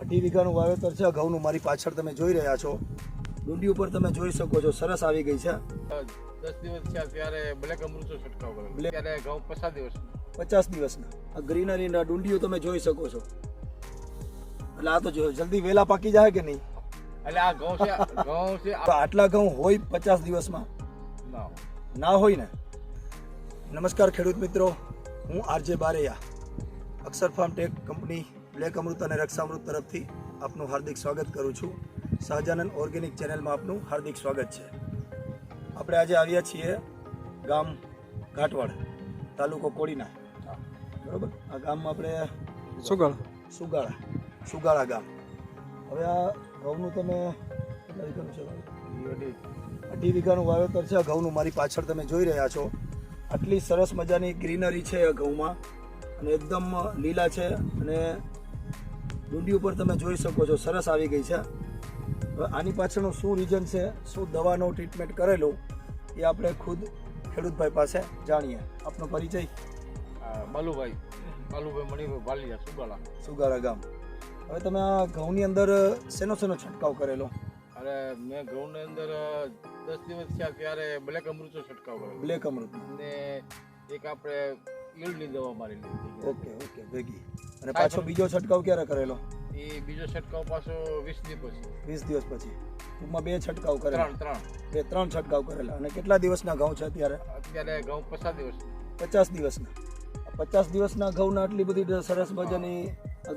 અઢી વીઘાનું વાવેતર છે ઘઉંનું મારી પાછળ તમે જોઈ રહ્યા છો. ડુંડી ઉપર તમે જોઈ શકો છો સરસ આવી ગઈ છે. દસ દિવસ ત્યારે બ્લેક અમૃતનો છંટકાવ ત્યારે ઘઉં પચાસ દિવસ. પચાસ દિવસના. આ ગ્રીનરીના ડુંડીઓ તમે જોઈ શકો છો. એટલે આ તો જો જલ્દી વેલા પાકી જાય કે નહીં? એટલે આ ઘઉં છે ઘઉં છે આટલા ઘઉં હોય પચાસ દિવસમાં? ના ના હોય ને? નમસ્કાર ખેડૂત મિત્રો હું RJ Bareya Akshar farm tech company black Amrut અને રક્ષામૃત તરફથી આપનું હાર્દિક સ્વાગત કરું છું. સહજાનંદ ઓર્ગેનિક ચેનલમાં આપનું હાર્દિક સ્વાગત છે. આપણે આજે આવ્યા છીએ ગામ ઘાટવાડ તાલુકો કોડીના. બરોબર? આ ગામમાં આપણે સુગાળા. સુગાળા. સુગાળા ગામ. હવે આ ઘઉંનું તમે કેટલા વીઘાનું છે અઢી વીઘાનું વાવેતર છે. ઘઉંનું મારી પાછળ તમે જોઈ રહ્યા છો. આટલી સરસ મજાની ગ્રીનરી છે આ ઘઉંમાં. અને એકદમ લીલા છે અને ડુંડી ઉપર તમે જોઈ શકો છો સરસ આવી ગઈ છે. હવે આની પાછળનું શું રીઝન છે શું દવાનો ટ્રીટમેન્ટ કરેલું એ આપણે ખુદ ખેડૂતભાઈ પાસે જાણીએ. આપનો પરિચય? બાલુભાઈ બાલુભાઈ મણિભાઈ ભાલિયા સુગાળા. સુગાળા ગામ. હવે તમે આ ઘઉંની અંદર શેનો શેનો છંટકાવ કરેલો? અરે મેં ઘઉંની અંદર દસ દિવસ થયા ત્યારે બ્લેક અમૃતનો છંટકાવ કર્યો. બ્લેક અમૃત ને એક આપણે ઈળની દવા મારી લીધી ઓકે ઓકે ભેગી. અને પાછો બીજો છંટકાવ ક્યારે કરેલો? એ બીજો છંટકાવ પાછો વીસ દિવસ પછી. 20 દિવસ પછી. ટૂંકમાં બે છંટકાવ કરેલા. ત્રણ ત્રણ. બે ત્રણ છંટકાવ કરેલા. અને કેટલા દિવસના ઘઉં છે અત્યારે? અત્યારે ઘઉં પચાસ દિવસ. પચાસ દિવસના. આ પચાસ દિવસના ઘઉંના આટલી બધી સરસ મજાની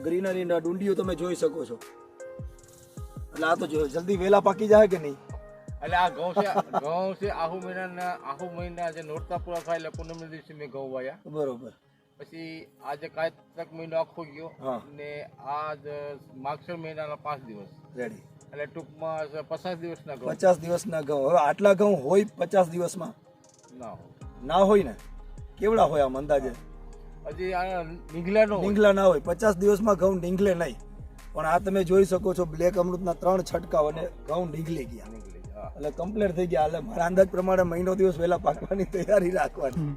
ગ્રીનરીના ડુંડીઓ તમે જોઈ શકો છો. એટલે આ તો જો જલ્દી વેલા પાકી જાય કે નહીં? એટલે આ ઘઉં છે ઘઉં છે આહુ મહિનાના આહુ મહિના જે નોરતા પૂરા થાય એટલે પૂનમના દિવસે મેં ઘઉં વાયા. બરોબર. પછી આજે કાયતક મહિનો આખો ગયો ને આજ માગસર મહિનાના પાંચ દિવસ. રેડી એટલે ટૂંકમાં પચાસ દિવસના ઘઉં. પચાસ દિવસના ઘઉં. હવે આટલા ઘઉં હોય પચાસ દિવસમાં? ના હોય. ના હોય ને? કેવડા હોય આમ અંદાજે? હજી આ નીકળ્યા નો નીંગલા ના હોય. પચાસ દિવસમાં ઘઉં નીંગલે નહીં. પણ આ તમે જોઈ શકો છો બ્લેક અમૃતના ત્રણ છંટકાવ અને ઘઉં નીંગલી ગયા. હા એટલે કમ્પ્લીટ થઈ ગયા. એટલે મારા અંદાજ પ્રમાણે મહિનો દિવસ પહેલા પાકવાની તૈયારી રાખવાની.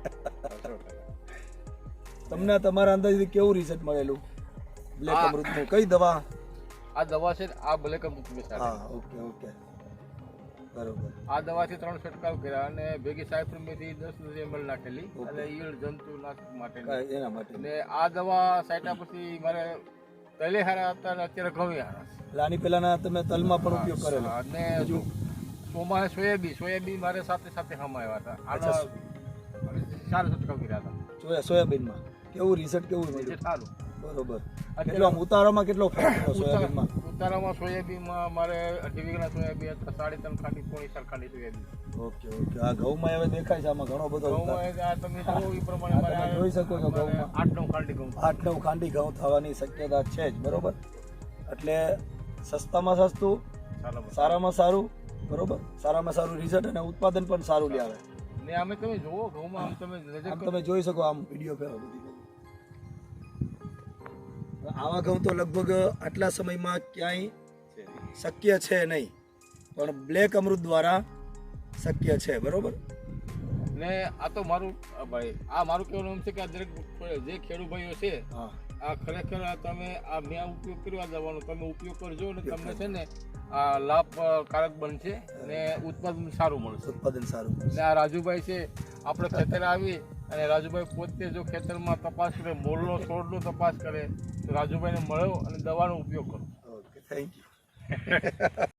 તમને તમારા અંદાજથી કેવું રિઝલ્ટ મળેલું? બ્લેક અમૃતનું? કઈ દવા? આ દવા છે આ બ્લેક અમૃત હા ઓકે ઓકે. બરોબર. આ દવાથી ત્રણ છંટકાવ કર્યા અને ભેગી સાહેબ મેથી દસ એમએલ નાખેલી અને ઈયળ જંતુ નાશ માટે એના માટે અને આ દવા સાઈટા પછી મારે પહેલે હારા હતા અને અત્યારે ઘઉં હારા. લાની પેલાના તમે તલમાં પણ ઉપયોગ કરેલો? અને હજુ સોયાબી સોયાબીન મારે સાથે સાથે હમાયા હતા. આનો ચાર છંટકાવ કર્યા હતા. સોયા સોયાબીનમાં. કેવું રિઝલ્ટ કેવું મળ્યું? સારું. બરોબર. કેટલો ઉતારામાં કેટલો ફેર સોયાબીનમાં? ઉતારામાં સોયાબીનમાં મારે અઢી વીઘાના સોયાબીન હતા સાડી ત્રણ ખાંડી પોણી ચાર ખાંડી સોયાબીન. Okay okay. આ ઘઉંમાં હવે દેખાય છે આમાં ઘણો બધો. ઘઉંમાં આ તમે જુઓ એ પ્રમાણે મારે જોઈ શકો છો ઘઉંમાં. આઠ નવ ખાંડી ઘઉં. આઠ નવ ખાંડી ઘઉં થવાની શક્યતા છે જ બરોબર? એટલે સસ્તામાં સસ્તું સારામાં સારું. બરોબર? સારામાં સારું રિઝલ્ટ અને ઉત્પાદન પણ સારું લે આવે. ને આમે તમે જુઓ ઘઉંમાં આમ તમે નજર આમ તમે જોઈ શકો આમ વીડિયો ફેરો બધી આવા ઘઉં તો લગભગ આટલા સમયમાં ક્યાંય શક્ય છે નહીં. પણ બ્લેક અમૃત દ્વારા શક્ય છે બરોબર? ને આ તો મારું ભાઈ આ મારું કહેવાનું એમ છે કે આ દરેક જે ખેડૂત ભાઈઓ છે આ ખરેખર તમે આ મેં ઉપયોગ કર્યો આ દવાનો તમે ઉપયોગ કરજો ને તમને છે ને આ લાભકારક બનશે ને ઉત્પાદન સારું મળશે. ઉત્પાદન સારું ને આ રાજુભાઈ છે આપણે ખેતરે આવી અને રાજુભાઈ પોતે જો ખેતરમાં તપાસ કરે મોરનો છોડનો તપાસ કરે તો રાજુભાઈને મળ્યો અને દવાનો ઉપયોગ કરો. Okay thank you